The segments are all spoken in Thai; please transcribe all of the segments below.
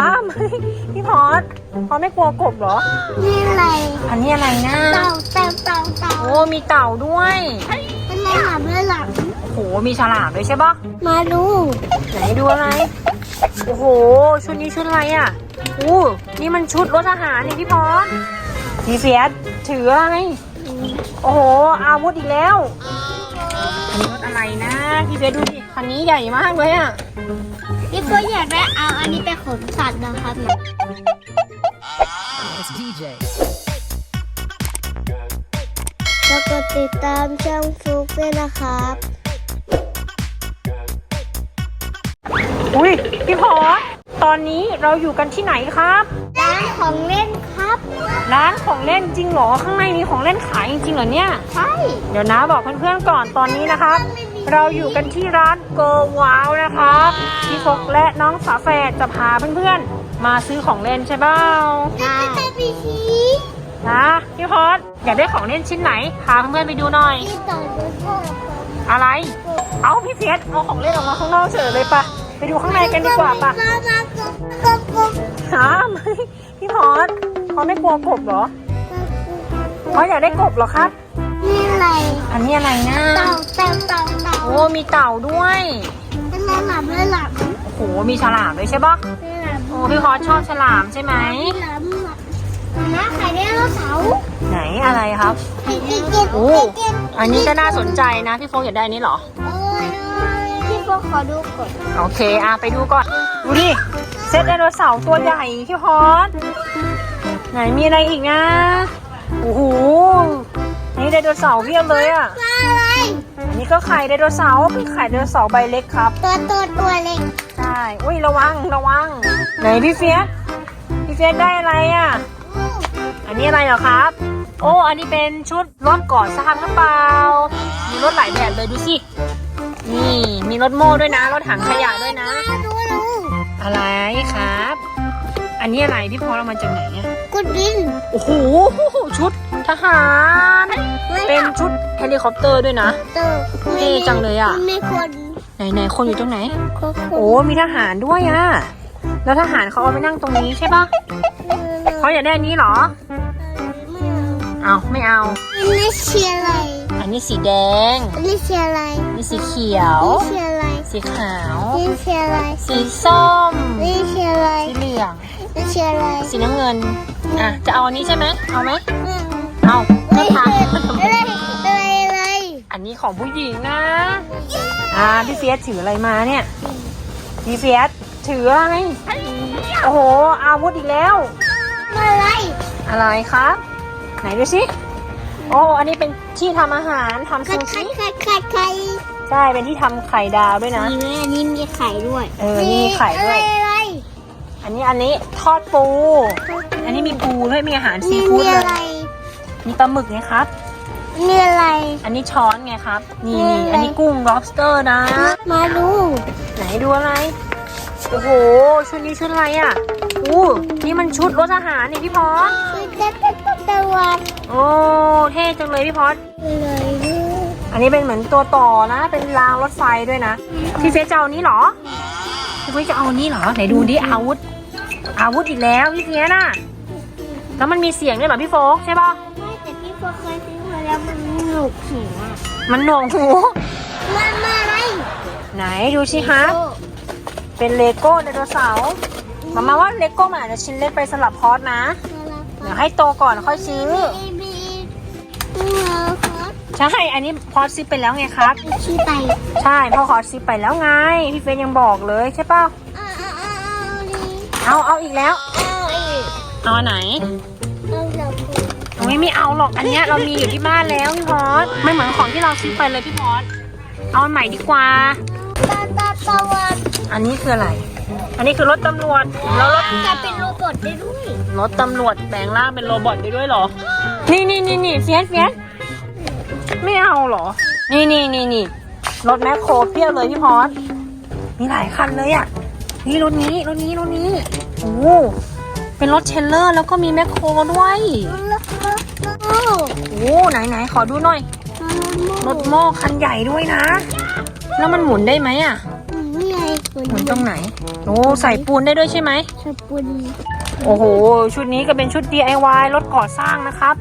าไม่พี่พอสพอสไม่กลัวกบเหรอ นี่อะไรอันนี้อะไรนะเต่าเต่าเต่าเต่าโอ้มีเต่าด้วยเป็นอะไรหลับเลยหลับโหมีฉลามด้วยใช่ปะมาดูไหนดูอะไรโอ้โห ชุดนี้ชุดอะไรอะอู้นี่มันชุดรถทหารนี่พี่พอสพี่เฟียสถืออะไรโอ้โห อาวุธอีกแล้วอันนี้รถอะไรนะพี่เฟียสดูดิคันนี้ใหญ่มากเลยอะ พี่ก็อยากได้เอาอันนี้ไปขนสัตว์นะครับ It's DJ. แล้วก็ติดตามช่องฟลุกด้วยนะครับ อุ้ยพี่พอสตอนนี้เราอยู่กันที่ไหนครับ ร้านของเล่นค รับร้านของเล่นจริงเหรอ ข้างในมีของเล่นขายจริงๆเหรอเนี่ย ใช่ เดี๋ยวนะบอกเพื่อนๆก่อนตอนนี้นะครับ เราอยู่กันที่ร้านโกว้าวนะครับพี่ฟกและน้องฝาแฝดจะพาเพื่อนๆ มาซื้อของเล่นใช่เปล่าใช่แต่พี่ชีนะพี่พอสอยากได้ของเล่นชิ้นไหนพาเพื่อนๆไปดูหน่อยพี่ต่อเดินเข้าอะไร เอาพี่เฟียสเอาของเล่นออกมาข้างนอกเฉยเลยปะ ไปดูข้างในกันดีกว่าปะมามากบกบกบฮะไม่พี่พอสเขาไม่กลัวกบเหรอเขาอยากได้กบเหรอครับนี่อะไร อันนี้อะไรนะเต่าเต่าเต่าเต่าโอ้มีเต่าด้วยเป็นอะไรหลับเลยหลับโอ้โหมีฉลามด้วยใช่ปะไม่หลับโอ้พี่พอสชอบฉลามใช่ไหมหลับหลับนะไข่ไดโนเสาร์ไหนอะไรครับไข่กิ๊กกิ๊กโอ้กิ๊กอันนี้ก็น่าสนใจนะพี่โฟกอยากได้อันนี้เหรอ โอ้ยพี่โฟขอดูก่อนโอเคอะไปดูก่อน ดูดิเซตไดโนเสาร์ตัวใหญ่พี่พอสไหนมีอะไรอีกนะโอ้โหนี่ไดโนเสาร์เพียบเลยอะปลาอะไรอันนี้ก็ไข่ไดโนเสาร์เป็นไข่ไดโนเสาร์ใบเล็กครับ ตัวตัวตัวเล็กใช่อุ้ยระวังระวัง ไหนพี่เฟียสพี่เฟียสได้อะไรอะ อันนี้อะไรเหรอครับ โอ้ อันนี้เป็นชุดรถก่อสร้างหรือเปล่ามีรถหลายแบบเลยดูสิ นี่มีรถโม่ด้วยนะรถถังขยะด้วยนะ ดูดูอะไรครับ อันนี้อะไรพี่พอเรามาจากไหนเนี่ยกุดดินโอ้โหชุดทหาร เป็นชุดเฮลิคอปเตอร์ด้วยนะ เตอร์เท่จังเลยอะไม่คนไหนไหนคนอยู่ตรงไหนคนโอ้มีทหารด้วยอะแล้วทหารเขาเอาไปนั่งตรงนี้ใช่ปะเขาอยากได้อันนี้เหรอ เอาไม่เอาอันนี้เชียร์อะไร อันนี้สีแดงอันนี้เชียร์อะไรนี่สีเขียว นี่เชียร์อะไรสีขาว นี่เชียร์อะไร สีส้ม นี่เชียร์อะไร สีเหลือง นี่เชียร์อะไร สีน้ำเงิน อะ จะเอาอันนี้ใช่ไหมเอาไหมไม่เอาไม่ก็เชียถามร์อะไรอะไรอะไร อันนี้ของผู้หญิงนะ อ่า พี่เฟียสถืออะไรมาเนี่ย พี่เฟียสถืออะไร โอ้โห อาวุธอีกแล้ว อะไร อะไรครับ ไหนดูสิ โอ้อันนี้เป็นที่ทำอาหารทำไข่ซูไข่ชิไข่ไข่ไข่ใช่เป็นที่ทำไข่ดาวด้วยนะ มีไหมอันนี้มีไข่ด้วยเออนี่มีไข่ด้วย อะไรอะไรอันนี้อันนี้ทอดปู อันนี้มีปูด้วยมีอาหารซีนี่ฟู้ดมีเลอะไรยมีปลาหมึกไงครับนี่อะไร อันนี้ช้อนไงครับนี่นี่นี่อะไร อันนี้กุ้ง lobster นะ มาดูไหนดูอะไร โอ้โห ชุดนี้ชุดอะไรอะอู้นี่มันชุดรถทหารนี่พี่พอสคือจะเป็น ตะวันโอ้เท่จังเลยพี่พอสเลยอันนี้เป็นเหมือนตัวต่อนะ เป็นรางรถไฟด้วยนะพี่เฟซจะเอานี้เหรอพี่เฟซจะเอานี้เหรอไหนดูดิอาวุธ อาวุธอีกแล้วพี่เฟซน่ะแล้วมันมีเสียงด้วยเหรอพี่โฟกใช่ป่ะไม่แต่พี่พอเคยซื้อมาแล้วมันหนุกหัวมันหน่วงหูมามาอะไรไหนดูสิฮะเป็นเลโก้ไดโนเสาร์มามาว่าเลโก้มันอาจจะชิ้นเล็กไปสำหรับพอสนะ เดี๋ยวให้โตก่อนค่อยซื้อบีบีตัวครับใช่ อันนี้พอสซิปไปแล้วไงครับ ชี้ไปใช่พ่อขอซิปไปแล้วไง พี่เฟยยังบอกเลยใช่ป่ะเอาเอาเอาเอาดิเอาเอาอีกแล้ว เอาอีกเอาอันไหนเอาเดี๋ยวโอ้ยไม่เอาหรอก อันเนี้ยเรามีอยู่ที่บ้านแล้วพี่พอสไม่เหมือนของที่เราซื้อไปเลยพี่พอสเอาอันใหม่ดีกว่า ตาตาตะวัน อันนี้คืออะไร อันนี้คือรถตำรวจ แล้วรถกลายเป็นโรบอทได้ด้วย รถตำรวจแปลงร่างเป็นโรบอทได้ด้วยเหรอ นี่นี่นี่นี่เฟียสเฟียสไม่เอาเหรอ นี่นี่นี่นี่รถแมคโครเพียบเลยพี่พอสมีหลายคันเลยอะ นี่รถนี้รถนี้รถนี้ โอ้โหเป็นรถเทรลเลอร์แล้วก็มีแมคโครด้วยโอ้โอ้ไหนไหนขอดูหน่อย รถโม่คันใหญ่ด้วยนะ แล้วมันหมุนได้ไหมอะ นี่ไงเหมือนหมุนตรงไหน โอ้ใส่ปูนได้ด้วยใช่ไหมสปุนโอ้โห ชุดนี้ก็เป็นชุด DIY รถก่อสร้างนะครับ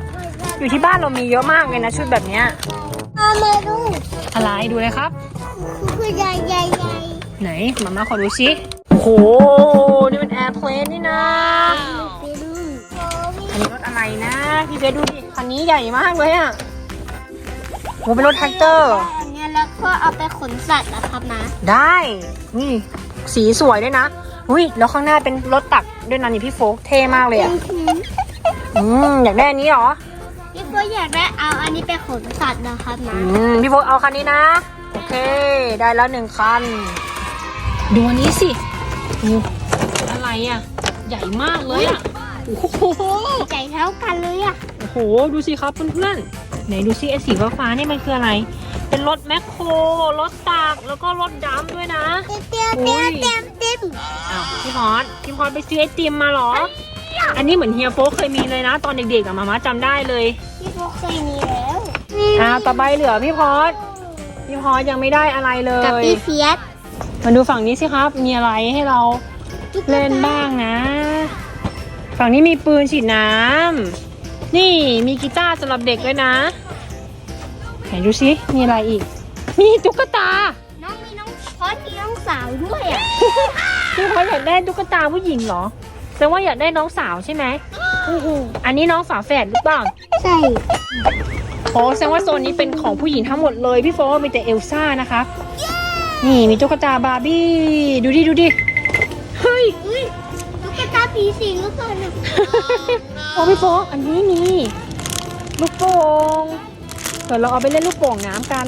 อยู่ที่บ้านเรามีเยอะมากเลยนะชุดแบบเนี้ยเอามาดูอะไรดูเลยครับ คือใหญ่ใหญ่ใหญ่ไหนมามาขอดูสิโอ้โห นี่มันแอร์เพลนนี่นะ ไปดูโอ้มีอันนี้รถอะไรนะ พี่เบสดูดิ คันนี้ใหญ่มากเลยอะโอ้เป็นรถแท็กเตอร์ อันเนี้ยแล้วก็เอาไปขนสัตว์นะครับนะ ได้นี่สีสวยด้วยนะอุ้ยแล้วข้างหน้าเป็นรถตักด้วยนะนี่พี่โฟกเท่มากเลยอะอืมอยากได้อันนี้เหรอพี่โฟอยากได้เอาอันนี้ไปขนสัตว์นะครับนะอืมพี่โฟกเอาคันนี้นะ โอเค ได้แล้วหนึ่งคัน ดูอันนี้สิดูอะไรอะใหญ่มากเลยอะโอ้โห ใจเท่ากันเลยอะ โอ้โห ดูสิครับเพื่อนๆ ไหนดูสิไอ้สีฟ้าๆนี่มันคืออะไร เป็นรถแมคโครรถตักแล้วก็รถดำด้วยนะเตี้ยเตี้ยเตี้ยเตี้ยอ้าวพี่พอดพี่พอดไปซื้อไอติมมาเหรอ อันนี้เหมือนเฮียโฟกเคยมีเลยนะ ตอนเด็กๆอะมาม่าจำได้เลยพี่โฟเคยมีแล้วอ่าต่อไปเหลือพี่พอดพี่พอดยังไม่ได้อะไรเลกับยพี่เฟียสมาดูฝั่งนี้สิครับ มีอะไรให้เราเล่นบ้างนะ ฝั่งนี้มีปืนฉีดน้ำ นี่มีกีตาร์สำหรับเด็กด้วยนะ ไหนดูสิมีอะไรอีก มีตุ๊กตา น้องมีน้องพอดมีน้องสาวด้วยอะพี่พออยากได้ตุ๊กตาผู้หญิงเหรอแสดงว่าอยากได้น้องสาวใช่ไหมอันนี้น้องฝาแฝดหรือเปล่าใช่โอ้แสดงว่าโซนนี้เป็นของผู้หญิงทั้งหมดเลย พี่โฟกมีแต่เอลซ่านะคะ นี่มีตุ๊กตาบาร์บี้ ดูดิดูดิ ผีสิงหรือเปล่าเนี่ยโอ้พี่โฟกอันนี้มีลูกโป่งเดี๋ยวเราเอาไปเล่นลูกโป่งน้ำกัน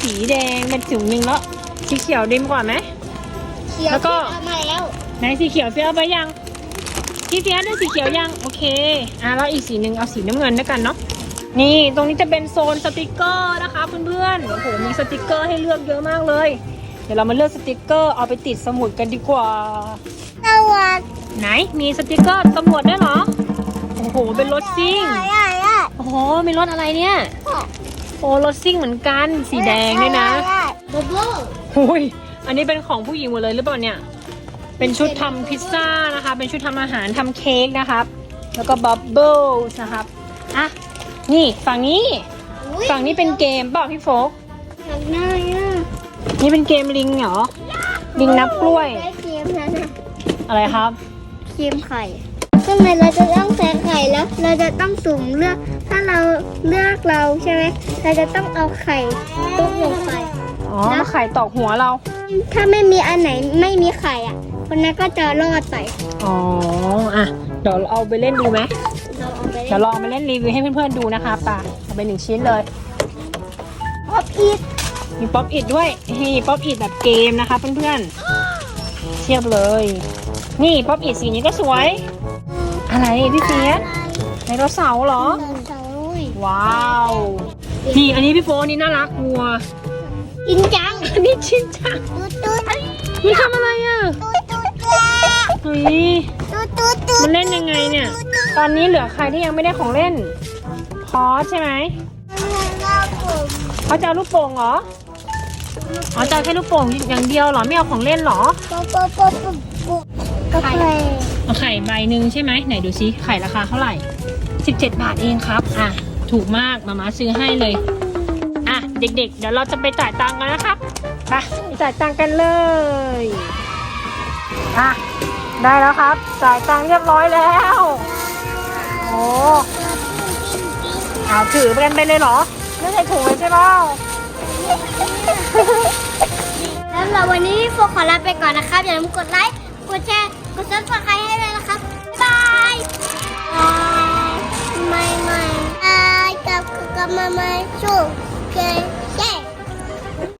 สีแดงเป็นสีหนึ่งแล้วสีเขียวดีกว่าไหม เขียวแล้วก็ เอามาแล้วไหนสีเขียวเฟียเอาไปยังพี่เฟียได้สีเขียวยังโอเคอะแล้วอีกสีหนึ่งเอาสีน้ำเงินด้วยกันเนาะนี่ตรงนี้จะเป็นโซนสติกเกอร์นะคะเพื่อนๆโอ้โหมีสติกเกอร์ให้เลือกเยอะมากเลย เดี๋ยวเรามาเลือกสติกเกอร์เอาไปติดสมุดกันดีกว่า สวัสดี ไหนมีสติกเกอร์ตำรวจด้วยเหรอ โอ้โห เป็นรถซิ่งอะอะโอ้โหมีรถอะไรเนี่ย โอ้รถซิ่งเหมือนกัน สีแดงด้วยนะโบโบหุยอันนี้เป็นของผู้หญิงหมดเลยหรือเปล่าเนี่ย เป็นชุดทำพิซซ่านะคะ เป็นชุดทำอาหารทำเค้กนะครับ แล้วก็บับเบิลนะครับ อะ นี่ฝั่งนี้ ฝั่งนี้เป็นเกมเปล่าพี่โฟกทำหน้าอะนี่เป็นเกมลิงเหรอ ลิงนับกล้วยได้เกมแล้วนะอะไรครับ เกมไข่ทำไมเราจะต้องใส่ไข่แล้ว เราจะต้องสุ่มเลือก ถ้าเราเลือกเราใช่ไหมเราจะต้องเอาไข่ตุ๊กลงไป อ๋อมาไข่ตอกหัวเรา ถ้าไม่มีอันไหนไม่มีไข่อะ คนนั้นก็จะรอดไป อ๋ออะเดี๋ยวเราเอาไปเล่นดูไหมเราเอาไปเดี๋ยวลองไปเล่นรีวิวให้เพื่อนๆดูนะคะป่ะเอาไปหนึ่งชิ้นเลยพอพีดมีป๊อปอิดด้วยนี่ป๊อปอิดแบบเกมนะคะเพื่อนๆเทียบเลย นี่ป๊อปอิดสีนี้ก็สวย อะไรพี่เฟียสไดโนเสาร์เหรอ เสาลุยว้าวนี่อันนี้พี่โฟนนี่น่ารักวัว อินจังอันนี้ชินจังตุ๊ดตุ๊ดมันทำอะไรอะตุ๊ดตุ๊ดเฮ้ยตุ๊ดตุ๊ดตุ๊ดมันเล่นยังไงเนี่ย ตอนนี้เหลือใครที่ยังไม่ได้ของเล่นพอสใช่ไหมเขาจะเอาลูกโป่งเหรออ๋อจะเอาแค่ลูกโป่งอย่างเดียวเหรอไม่เอาของเล่นเหรอ ปุ๊บปุ๊บปุ๊บปุ๊บปุ๊บกาแฟเอาไข่ใบหนึ่งใช่ไหมไหนดูซิไข่ราคาเท่าไหร่ 17 บาทเองครับ อะ ถูกมากมาม่าซื้อให้เลย อะ เด็กๆ เดี๋ยวเราจะไปจ่ายตังค์กันนะครับไปไปจ่ายตังค์กันเลยอะได้แล้วครับ จ่ายตังค์เรียบร้อยแล้ว โอ้เอาถือไปกันไปเลยเหรอ ไม่ใส่ถุงเลยใช่เปล่าแล้วเราวันนี้พวกขอลาไปก่อนนะครับอย่าลืมกดไลค์กดแชร์ กดซับสไครต์ให้ด้วยนะครับบ๊ายบายบายไม่ไม่บายกับกับมามาชูเก